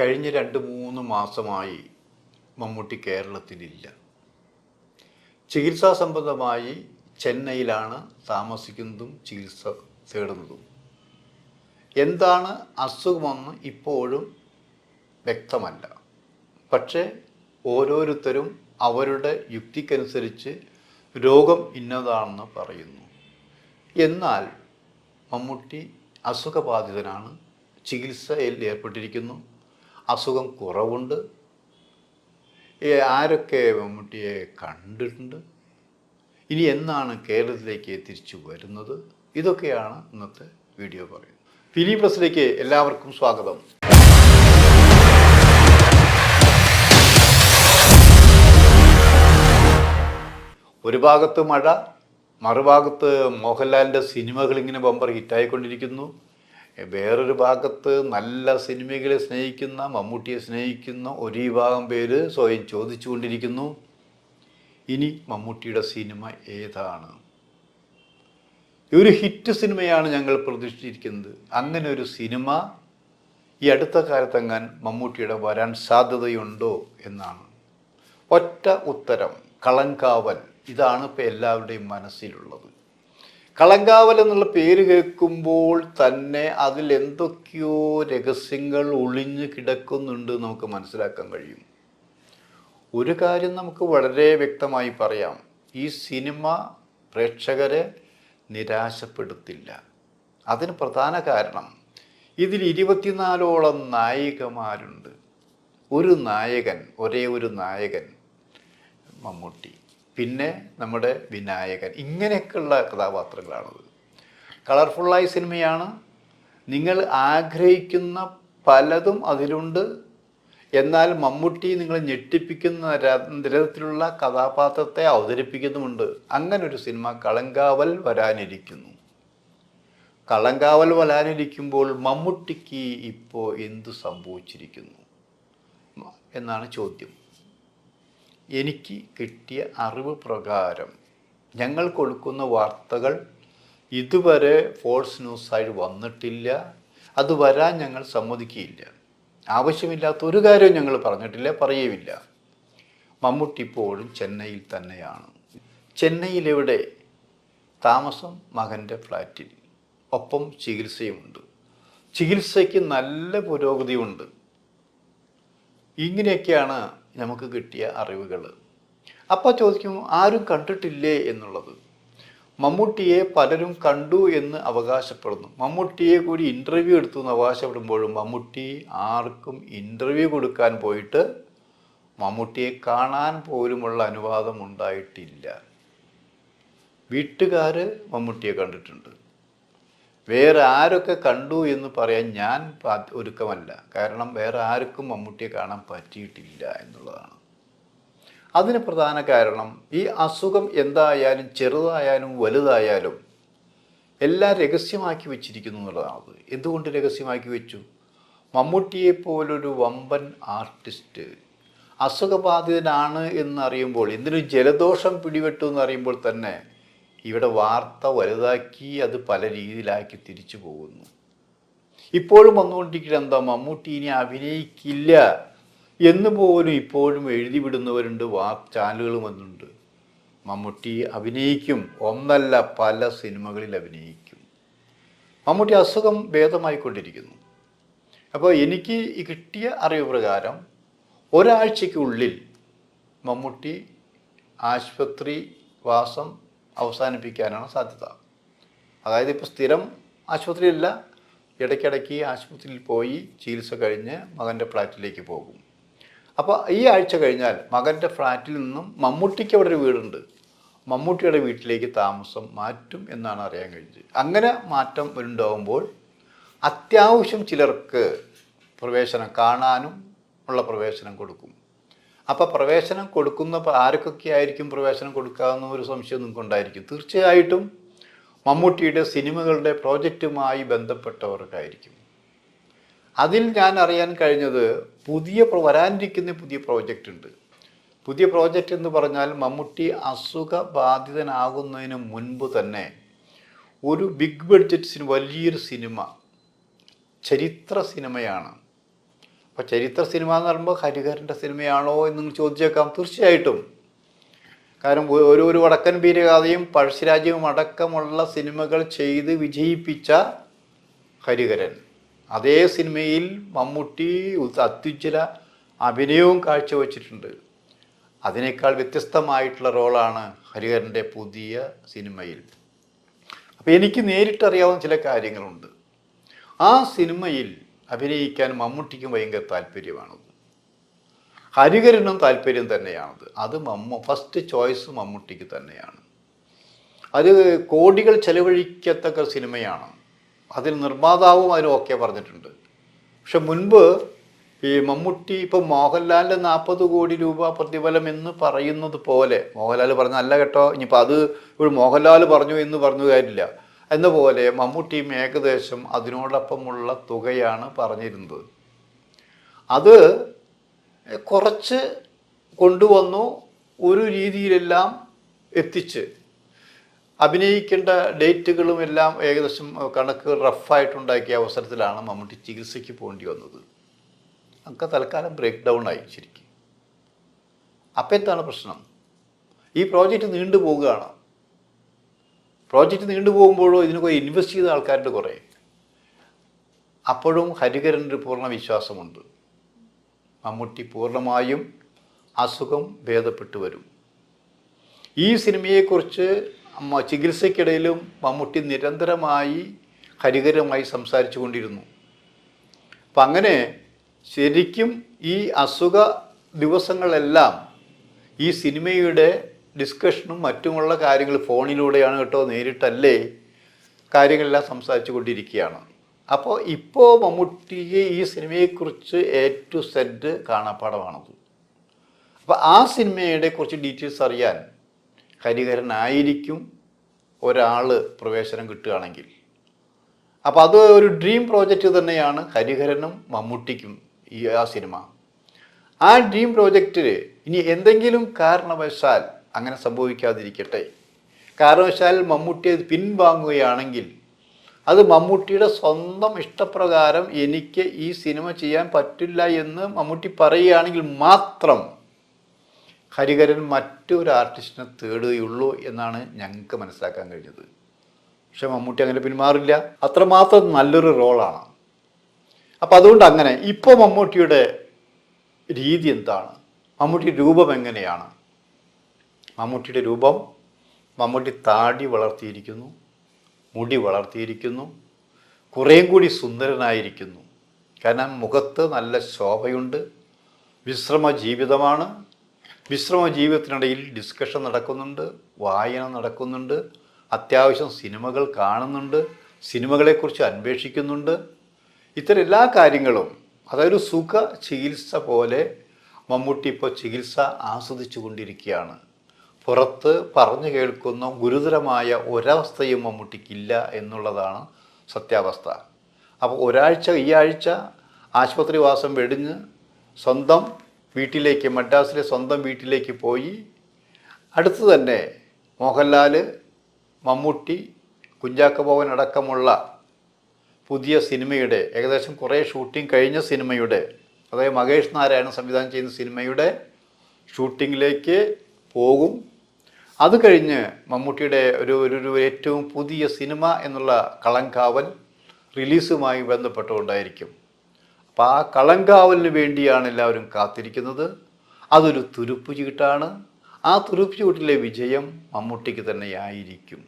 കഴിഞ്ഞ രണ്ട് മൂന്ന് മാസമായി മമ്മൂട്ടി കേരളത്തിലില്ല. ചികിത്സാ സംബന്ധമായി ചെന്നൈയിലാണ് താമസിക്കുന്നതും ചികിത്സ തേടുന്നതും. എന്താണ് അസുഖമെന്ന് ഇപ്പോഴും വ്യക്തമല്ല. പക്ഷേ ഓരോരുത്തരും അവരുടെ യുക്തിക്കനുസരിച്ച് രോഗം ഇന്നതാണെന്ന് പറയുന്നു. എന്നാൽ മമ്മൂട്ടി അസുഖബാധിതനാണ്. ചികിത്സയിൽ ഏർപ്പെട്ടിരിക്കുന്നു. അസുഖം കുറവുണ്ട്. ആരൊക്കെ മമ്മൂട്ടിയെ കണ്ടിട്ടുണ്ട്? ഇനി എന്നാണ് കേരളത്തിലേക്ക് തിരിച്ചു വരുന്നത്? ഇതൊക്കെയാണ് ഇന്നത്തെ വീഡിയോ പറയുന്നത്. ഫിലി പ്ലസിലേക്ക് എല്ലാവർക്കും സ്വാഗതം. ഒരു ഭാഗത്ത് മഴ മറുഭാഗത്ത് മോഹൻലാലിന്റെ സിനിമകൾ ഇങ്ങനെ ബമ്പർ ഹിറ്റായിക്കൊണ്ടിരിക്കുന്നു. വേറൊരു ഭാഗത്ത് നല്ല സിനിമകളെ സ്നേഹിക്കുന്ന മമ്മൂട്ടിയെ സ്നേഹിക്കുന്ന ഒരു വിഭാഗം പേര് സ്വയം ചോദിച്ചുകൊണ്ടിരിക്കുന്നു. ഇനി മമ്മൂട്ടിയുടെ സിനിമ ഏതാണ്? ഒരു ഹിറ്റ് സിനിമയാണ് ഞങ്ങൾ പ്രതീക്ഷിച്ചിരിക്കുന്നത്. അങ്ങനെ ഒരു സിനിമ ഈ അടുത്ത കാലത്തെങ്ങാൻ മമ്മൂട്ടിയുടെ വരാൻ സാധ്യതയുണ്ടോ എന്നാണ്. ഒറ്റ ഉത്തരം കളങ്കാവൽ. ഇതാണ് ഇപ്പോൾ എല്ലാവരുടെയും മനസ്സിലുള്ളത്. കളങ്കാവൽ എന്നുള്ള പേര് കേൾക്കുമ്പോൾ തന്നെ അതിൽ എന്തൊക്കെയോ രഹസ്യങ്ങൾ ഒളിഞ്ഞു കിടക്കുന്നുണ്ട് നമുക്ക് മനസ്സിലാക്കാൻ കഴിയും. ഒരു കാര്യം നമുക്ക് വളരെ വ്യക്തമായി പറയാം. ഈ സിനിമ പ്രേക്ഷകരെ നിരാശപ്പെടുത്തില്ല. അതിന് പ്രധാന കാരണം ഇതിൽ ഇരുപത്തിനാലോളം നായികമാരുണ്ട്. ഒരു നായകൻ ഒരേ ഒരു നായകൻ മമ്മൂട്ടി. പിന്നെ നമ്മുടെ വിനായകൻ. ഇങ്ങനെയൊക്കെയുള്ള കഥാപാത്രങ്ങളാണത്. കളർഫുള്ളായ സിനിമയാണ്. നിങ്ങൾ ആഗ്രഹിക്കുന്ന പലതും അതിലുണ്ട്. എന്നാൽ മമ്മൂട്ടി നിങ്ങളെ ഞെട്ടിപ്പിക്കുന്ന നിരത്തിലുള്ള കഥാപാത്രത്തെ അവതരിപ്പിക്കുന്നുമുണ്ട്. അങ്ങനെ ഒരു സിനിമ കളങ്കാവൽ വരാനിരിക്കുന്നു. കളങ്കാവൽ വരാനിരിക്കുമ്പോൾ മമ്മൂട്ടിക്ക് ഇപ്പോൾ എന്തു സംഭവിച്ചിരിക്കുന്നു? എന്നാണ് ചോദ്യം. എനിക്ക് കിട്ടിയ അറിവ് പ്രകാരം ഞങ്ങൾ കൊടുക്കുന്ന വാർത്തകൾ ഇതുവരെ ഫോൾസ് ന്യൂസായിട്ട് വന്നിട്ടില്ല. അത് വരാൻ ഞങ്ങൾ സമ്മതിക്കുകയില്ല ആവശ്യമില്ലാത്ത ഒരു കാര്യവും ഞങ്ങൾ പറഞ്ഞിട്ടില്ല പറയുകയില്ല മമ്മൂട്ടി ഇപ്പോഴും ചെന്നൈയിൽ തന്നെയാണ്. ചെന്നൈയിലെവിടെ? താമസം മകന്റെ ഫ്ലാറ്റിൽ. ഒപ്പം ചികിത്സയുമുണ്ട്. ചികിത്സയ്ക്ക് നല്ല പുരോഗതിയുണ്ട്. ഇങ്ങനെയൊക്കെയാണ് നമുക്ക് കിട്ടിയ അറിവുകൾ. അപ്പോൾ ചോദിക്കും ആരും കണ്ടിട്ടില്ലേ? എന്നുള്ളത്. മമ്മൂട്ടിയെ പലരും കണ്ടു എന്ന് അവകാശപ്പെടുന്നു. മമ്മൂട്ടിയെ കൂടി ഇന്റർവ്യൂ എടുത്തു എന്ന് അവകാശപ്പെടുമ്പോഴും മമ്മൂട്ടി ആർക്കും ഇന്റർവ്യൂ കൊടുക്കാൻ പോയിട്ട് മമ്മൂട്ടിയെ കാണാൻ പോലുമുള്ള അനുവാദം ഉണ്ടായിട്ടില്ല. വീട്ടുകാർ മമ്മൂട്ടിയെ കണ്ടിട്ടുണ്ട്. വേറെ ആരൊക്കെ കണ്ടു എന്ന് പറയാൻ ഞാൻ ഒരുക്കമല്ല. കാരണം വേറെ ആർക്കും മമ്മൂട്ടിയെ കാണാൻ പറ്റിയിട്ടില്ല എന്നുള്ളതാണ്. അതിന് പ്രധാന കാരണം ഈ അസുഖം എന്തായാലും ചെറുതായാലും വലുതായാലും എല്ലാം രഹസ്യമാക്കി വെച്ചിരിക്കുന്നു എന്നുള്ളതാണ് എന്തുകൊണ്ട് രഹസ്യമാക്കി വെച്ചു? മമ്മൂട്ടിയെ പോലൊരു വമ്പൻ ആർട്ടിസ്റ്റ് അസുഖബാധിതനാണ് എന്നറിയുമ്പോൾ എന്തിനു ജലദോഷം പിടിപെട്ടു എന്നറിയുമ്പോൾ തന്നെ ഇവിടെ വാർത്ത വലുതാക്കി അത് പല രീതിയിലാക്കി തിരിച്ചു പോകുന്നു. ഇപ്പോഴും വന്നുകൊണ്ടിരിക്കുന്നത് എന്താ മമ്മൂട്ടി ഇനി അഭിനയിക്കില്ല എന്ന് പോലും ഇപ്പോഴും എഴുതി വിടുന്നവരുണ്ട് വാ ചാനലുകൾ വന്നുണ്ട് മമ്മൂട്ടി അഭിനയിക്കും ഒന്നല്ല പല സിനിമകളിൽ അഭിനയിക്കും. മമ്മൂട്ടി അസുഖം ഭേദമായിക്കൊണ്ടിരിക്കുന്നു. അപ്പോൾ എനിക്ക് കിട്ടിയ അറിവ് പ്രകാരം ഒരാഴ്ചയ്ക്കുള്ളിൽ മമ്മൂട്ടി ആശുപത്രി വാസം അവസാനിപ്പിക്കാനാണ് സാധ്യത. അതായത് ഇപ്പോൾ സ്ഥിരം ആശുപത്രിയില്ല ഇടയ്ക്കിടയ്ക്ക് ആശുപത്രിയിൽ പോയി ചികിത്സ കഴിഞ്ഞ് മകന്റെ ഫ്ലാറ്റിലേക്ക് പോകും. അപ്പോൾ ഈ ആഴ്ച കഴിഞ്ഞാൽ മകന്റെ ഫ്ലാറ്റിൽ നിന്നും മമ്മൂട്ടിക്ക് അവിടെ ഒരു വീടുണ്ട്. മമ്മൂട്ടിയുടെ വീട്ടിലേക്ക് താമസം മാറ്റും എന്നാണ് അറിയാൻ കഴിഞ്ഞത്. അങ്ങനെ മാറ്റം ഉണ്ടാകുമ്പോൾ അത്യാവശ്യം ചിലർക്ക് പ്രവേശനം കാണാനും ഉള്ള പ്രവേശനം കൊടുക്കും. അപ്പോൾ പ്രവേശനം കൊടുക്കുന്ന ആർക്കൊക്കെ ആയിരിക്കും പ്രവേശനം കൊടുക്കാവുന്ന ഒരു സംശയം നിങ്ങൾക്ക് ഉണ്ടായിരിക്കും തീർച്ചയായിട്ടും മമ്മൂട്ടിയുടെ സിനിമകളുടെ പ്രോജക്റ്റുമായി ബന്ധപ്പെട്ടവർക്കായിരിക്കും. അതിൽ ഞാൻ അറിയാൻ കഴിഞ്ഞത് പുതിയ വരാനിരിക്കുന്ന പുതിയ പ്രോജക്റ്റ് ഉണ്ട് പുതിയ പ്രോജക്റ്റ് എന്ന് പറഞ്ഞാൽ മമ്മൂട്ടി അസുഖബാധിതനാകുന്നതിന് മുൻപ് തന്നെ ഒരു ബിഗ് ബഡ്ജറ്റ് സിനിമ വലിയൊരു സിനിമ ചരിത്ര സിനിമയാണ്. അപ്പോൾ ചരിത്ര സിനിമ എന്ന് പറയുമ്പോൾ ഹരിഹരന്റെ സിനിമയാണോ എന്ന് ചോദിച്ചേക്കാം തീർച്ചയായിട്ടും. കാരണം ഒരു ഒരു വടക്കൻ വീരഗാഥയും പഴശ്ശിരാജ്യവും അടക്കമുള്ള സിനിമകൾ ചെയ്ത് വിജയിപ്പിച്ച ഹരിഹരൻ. അതേ സിനിമയിൽ മമ്മൂട്ടി അത്യുജ്വല അഭിനയവും കാഴ്ചവെച്ചിട്ടുണ്ട്. അതിനേക്കാൾ വ്യത്യസ്തമായിട്ടുള്ള റോളാണ് ഹരിഹരന്റെ പുതിയ സിനിമയിൽ. അപ്പോൾ എനിക്ക് നേരിട്ടറിയാവുന്ന ചില കാര്യങ്ങളുണ്ട്. ആ സിനിമയിൽ അഭിനയിക്കാൻ മമ്മൂട്ടിക്കും ഭയങ്കര താല്പര്യമാണത് ഹരികരനും താല്പര്യം തന്നെയാണത്. അത് മമ്മ ഫസ്റ്റ് ചോയ്സ് മമ്മൂട്ടിക്ക് തന്നെയാണ്. അത് കോടികൾ ചെലവഴിക്കത്തക്ക സിനിമയാണ്. അതിൽ നിർമ്മാതാവും അതിന് ഓക്കെ പറഞ്ഞിട്ടുണ്ട്. പക്ഷെ മുൻപ് ഈ മമ്മൂട്ടി ഇപ്പം മോഹൻലാലിന്റെ നാൽപ്പത് കോടി രൂപ പ്രതിഫലം എന്ന് പറയുന്നത് പോലെ മോഹൻലാൽ പറഞ്ഞ അല്ല കേട്ടോ ഇനിയിപ്പോൾ അത് ഒരു മോഹൻലാൽ പറഞ്ഞു എന്ന് പറഞ്ഞു കാര്യമില്ല. എന്ന പോലെ മമ്മൂട്ടിയും ഏകദേശം അതിനോടൊപ്പമുള്ള തുകയാണ് പറഞ്ഞിരുന്നത്. അത് കുറച്ച് കൊണ്ടുവന്നു ഒരു രീതിയിലെല്ലാം എത്തിച്ച്. അഭിനയിക്കേണ്ട ഡേറ്റുകളും എല്ലാം ഏകദേശം കണക്ക് റഫായിട്ടുണ്ടാക്കിയ അവസരത്തിലാണ് മമ്മൂട്ടി ചികിത്സയ്ക്ക് പോകേണ്ടി വന്നത്. ഒക്കെ തൽക്കാലം ബ്രേക്ക് ഡൗൺ ആയി ശരിക്കും. അപ്പം എന്താണ് പ്രശ്നം? ഈ പ്രോജക്റ്റ് നീണ്ടു പോവുകയാണ് പ്രോജക്റ്റ് നീണ്ടു പോകുമ്പോഴോ ഇതിനൊക്കെ ഇൻവെസ്റ്റ് ചെയ്ത ആൾക്കാരുടെ കുറേ. അപ്പോഴും ഹരികരന്റെ പൂർണ വിശ്വാസമുണ്ട്. മമ്മൂട്ടി പൂർണമായും അസുഖം ഭേദപ്പെട്ടു വരും. ഈ സിനിമയെക്കുറിച്ച് ചികിത്സയ്ക്കിടയിലും മമ്മൂട്ടി നിരന്തരമായി ഹരികരമായി സംസാരിച്ചു കൊണ്ടിരുന്നു അപ്പം അങ്ങനെ ശരിക്കും ഈ അസുഖ ദിവസങ്ങളെല്ലാം ഈ സിനിമയുടെ ഡിസ്കഷനും മറ്റുമുള്ള കാര്യങ്ങൾ ഫോണിലൂടെയാണ് കേട്ടോ നേരിട്ടല്ലേ? കാര്യങ്ങളെല്ലാം സംസാരിച്ചു കൊണ്ടിരിക്കുകയാണ്. അപ്പോൾ ഇപ്പോൾ മമ്മൂട്ടിയെ ഈ സിനിമയെക്കുറിച്ച് എ ടു സെഡ് കാണാപ്പാടമാണത് അപ്പോൾ ആ സിനിമയുടെ കുറച്ച് ഡീറ്റെയിൽസ് അറിയാൻ ഹരിഹരനായിരിക്കും ഒരാൾ പ്രവേശനം കിട്ടുകയാണെങ്കിൽ. അപ്പോൾ അത് ഒരു ഡ്രീം പ്രോജക്റ്റ് തന്നെയാണ് ഹരിഹരനും മമ്മൂട്ടിക്കും ഈ ആ സിനിമ. ആ ഡ്രീം പ്രോജക്റ്റിൽ ഇനി എന്തെങ്കിലും കാരണവശാൽ അങ്ങനെ സംഭവിക്കാതിരിക്കട്ടെ. കാരണവശാൽ മമ്മൂട്ടി അത് പിൻവാങ്ങുകയാണെങ്കിൽ അത് മമ്മൂട്ടിയുടെ സ്വന്തം ഇഷ്ടപ്രകാരം എനിക്ക് ഈ സിനിമ ചെയ്യാൻ പറ്റില്ല എന്ന് മമ്മൂട്ടി പറയുകയാണെങ്കിൽ മാത്രം ഹരികരൻ മറ്റൊരു ആർട്ടിസ്റ്റിനെ തേടുകയുള്ളൂ എന്നാണ് ഞങ്ങൾക്ക് മനസ്സിലാക്കാൻ കഴിഞ്ഞത്. പക്ഷെ മമ്മൂട്ടി അങ്ങനെ പിന്മാറില്ല. അത്രമാത്രം നല്ലൊരു റോളാണ്. അപ്പം അതുകൊണ്ട് അങ്ങനെ ഇപ്പോൾ മമ്മൂട്ടിയുടെ രീതി എന്താണ്? മമ്മൂട്ടി രൂപം എങ്ങനെയാണ്? മമ്മൂട്ടിയുടെ രൂപം മമ്മൂട്ടി താടി വളർത്തിയിരിക്കുന്നു മുടി വളർത്തിയിരിക്കുന്നു കുറേയും കൂടി സുന്ദരനായിരിക്കുന്നു. കാരണം മുഖത്ത് നല്ല ശോഭയുണ്ട് വിശ്രമ ജീവിതമാണ്. വിശ്രമ ജീവിതത്തിനിടയിൽ ഡിസ്കഷൻ നടക്കുന്നുണ്ട് വായന നടക്കുന്നുണ്ട് അത്യാവശ്യം സിനിമകൾ കാണുന്നുണ്ട് സിനിമകളെക്കുറിച്ച് അന്വേഷിക്കുന്നുണ്ട്. ഇത്തരം എല്ലാ കാര്യങ്ങളും അതൊരു സുഖ ചികിത്സ പോലെ മമ്മൂട്ടി ഇപ്പോൾ ചികിത്സ ആസ്വദിച്ചു കൊണ്ടിരിക്കുകയാണ് പുറത്ത് പറഞ്ഞു കേൾക്കുന്ന ഗുരുതരമായ ഒരവസ്ഥയും മമ്മൂട്ടിക്കില്ല എന്നുള്ളതാണ് സത്യാവസ്ഥ. അപ്പോൾ ഒരാഴ്ച ഈ ആഴ്ച ആശുപത്രിവാസം വെടിഞ്ഞ് സ്വന്തം വീട്ടിലേക്ക് മദ്രാസിലെ സ്വന്തം വീട്ടിലേക്ക് പോയി. അടുത്ത് തന്നെ മോഹൻലാൽ മമ്മൂട്ടി കുഞ്ചാക്ക ഭവൻ അടക്കമുള്ള പുതിയ സിനിമയുടെ ഏകദേശം കുറേ ഷൂട്ടിംഗ് കഴിഞ്ഞ സിനിമയുടെ അതായത് മഹേഷ് നാരായണൻ സംവിധാനം ചെയ്യുന്ന സിനിമയുടെ ഷൂട്ടിങ്ങിലേക്ക് പോകും. അത് കഴിഞ്ഞ് മമ്മൂട്ടിയുടെ ഒരു ഒരു ഏറ്റവും പുതിയ സിനിമ എന്നുള്ള കളങ്കാവൽ റിലീസുമായി ബന്ധപ്പെട്ടുകൊണ്ടായിരിക്കും. അപ്പോൾ ആ കളങ്കാവലിന് വേണ്ടിയാണ് എല്ലാവരും കാത്തിരിക്കുന്നത്. അതൊരു തുരുപ്പ് ചീട്ടാണ്. ആ തുരുപ്പ് ചീട്ടിലെ വിജയം മമ്മൂട്ടിക്ക് തന്നെയായിരിക്കും.